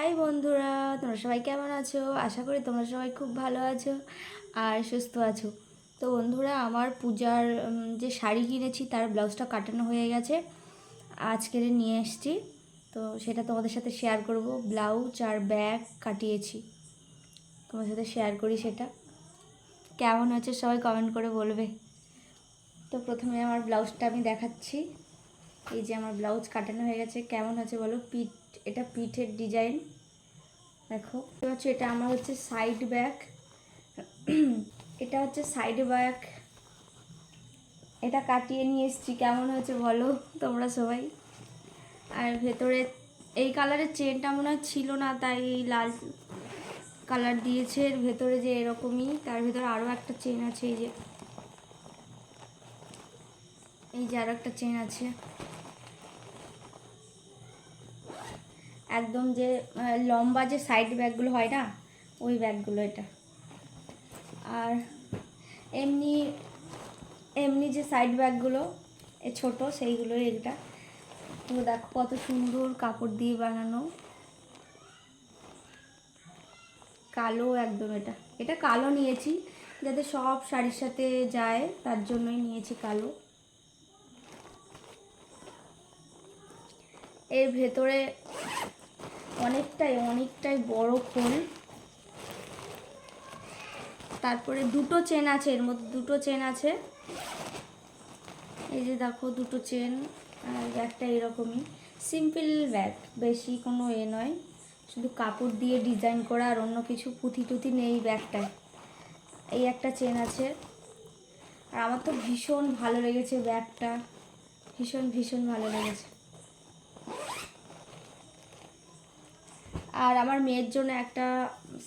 High বন্ধুরা, তোমরা সবাই কেমন আছো? আশা করি তোমরা সবাই খুব ভালো আছো আর সুস্থ আছো। তো বন্ধুরা, আমার পূজার যে শাড়ি কিনেছি তার ব্লাউজটা কাটানো হয়ে গেছে। আজকের নিয়ে এসেছি। তো সেটা তোমাদের সাথে শেয়ার করব। ব্লাউজ আর ব্যাগ কাটিয়েছি। তোমার সাথে শেয়ার করি সেটা। কেমন হচ্ছে সবাই কমেন্ট করে বলবে। তো প্রথমে আমার ব্লাউজটা আমি দেখাচ্ছি। এই যে আমার ব্লাউজ কাটানো হয়ে গেছে। কেমন আছে বলো? পিঠ এটা পিঠের ডিজাইন। দেখো পাচ্ছ এটা আমার হচ্ছে সাইড ব্যাগ এটা হচ্ছে সাইড ব্যাগ এটা কাটিয়ে নিয়ে এসেছি, কেমন হয়েছে বলো তোমরা সবাই। আর ভেতরে, এই কালারের চেনটা মনে হয় ছিল না, তাই এই লাল কালার দিয়েছে। ভেতরে যে এরকমই, তার ভেতরে আরও একটা চেন আছে, এই যে। এই যে আরও একটা চেন আছে। একদম যে লম্বা যে সাইড ব্যাগগুলো হয় না, ওই ব্যাগগুলো এটা। আর এমনি এমনি যে সাইড ব্যাগগুলো এ ছোটো সেইগুলো এটা। তো দেখো কত সুন্দর কাপড় দিয়ে বানানো। কালো একদম এটা। এটা কালো নিয়েছি, যাতে সব শাড়ির সাথে যায়, তার জন্যই নিয়েছি কালো। এর ভেতরে অনেকটাই অনেকটাই বড় খোল। তারপরে দুটো চেন আছে, এর মধ্যে দুটো চেন আছে। এই যে দেখো, দুটো চেন, আর ব্যাগটা এরকমই। সিম্পল ব্যাগ বেশি কোনো এ নয়। শুধু কাপড় দিয়ে ডিজাইন করা, আর অন্য কিছু পুঁথি টুথি নেই ব্যাগটায়। এই একটা চেন আছে। আর আমার তো ভীষণ ভালো লেগেছে ব্যাগটা। ভীষণ ভীষণ ভালো লেগেছে। আর আমার মেয়ের জন্য একটা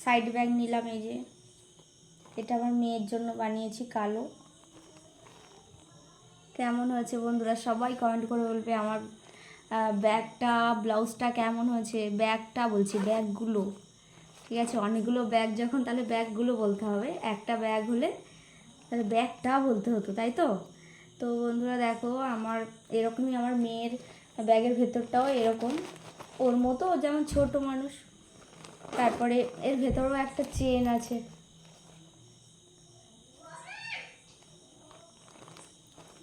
সাইড ব্যাগ নিলাম এই যে। এটা আমার মেয়ের জন্য বানিয়েছি কালো। কেমন হয়েছে বন্ধুরা? সবাই কমেন্ট করে বলবে আমার ব্যাগটা ব্লাউজটা কেমন হয়েছে? ব্যাগটা বলছি, ব্যাগগুলো। ঠিক আছে? অনেকগুলো ব্যাগ যখন, তাহলে ব্যাগগুলো বলতে হবে। একটা ব্যাগ হলে তাহলে ব্যাগটা বলতে হতো, তাই তো? তো বন্ধুরা দেখো, আমার, এরকমই আমার মেয়ের ব্যাগের ভেতরটাও এরকম। ওর মতো যেমন ছোট মানুষ। তারপরে এর ভেতরেও একটা চেন আছে।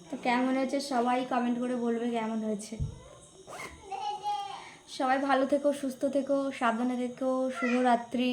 তো কেমন হয়েছে? সবাই কমেন্ট করে বলবে কেমন হয়েছে। সবাই ভালো থেকো, সুস্থ থেকো, সাবধানে থেকো, শুভরাত্রি।